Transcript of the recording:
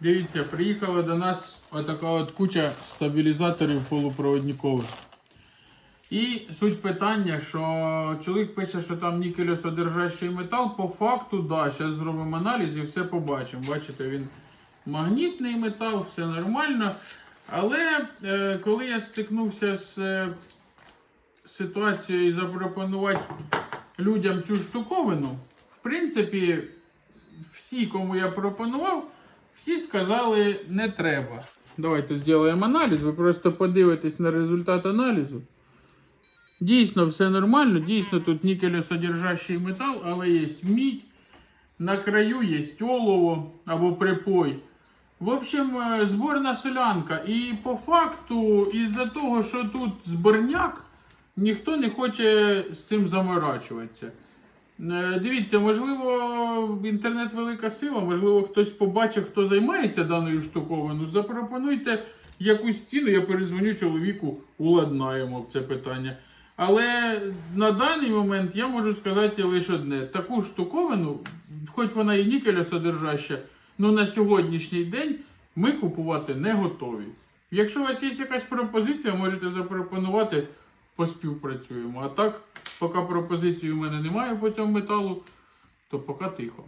Дивіться, приїхала до нас отака от куча стабілізаторів полупроводникових. І суть питання, що чоловік пише, що там нікелесодержащий метал. По факту, да, зараз зробимо аналіз і все побачимо. Бачите, він магнітний метал, все нормально. Але е, коли я стикнувся з е, ситуацією запропонувати людям цю штуковину, в принципі, всі, кому я пропонував, всі сказали, не треба. Давайте зробимо аналіз, ви просто подивитесь на результат аналізу. Дійсно, все нормально, дійсно тут нікелесодержащий метал, але є мідь, на краю є олово або припой. В общем, е, зборна солянка. І по факту, із-за того, що тут зборняк, ніхто не хоче з цим заморачуватися. Е, Дивіться, можливо, інтернет велика сила, можливо, хтось побачив, хто займається даною штуковиною. Запропонуйте якусь ціну, я перезвоню чоловіку, уладнаємо це питання. Але на даний момент я можу сказати лише одне: таку штуковину, хоч вона і нікеля содержаща, ну на сьогоднішній день ми купувати не готові. Якщо у вас є якась пропозиція, можете запропонувати, поспівпрацюємо. А так, поки пропозиції у мене немає по цьому металу, то поки тихо.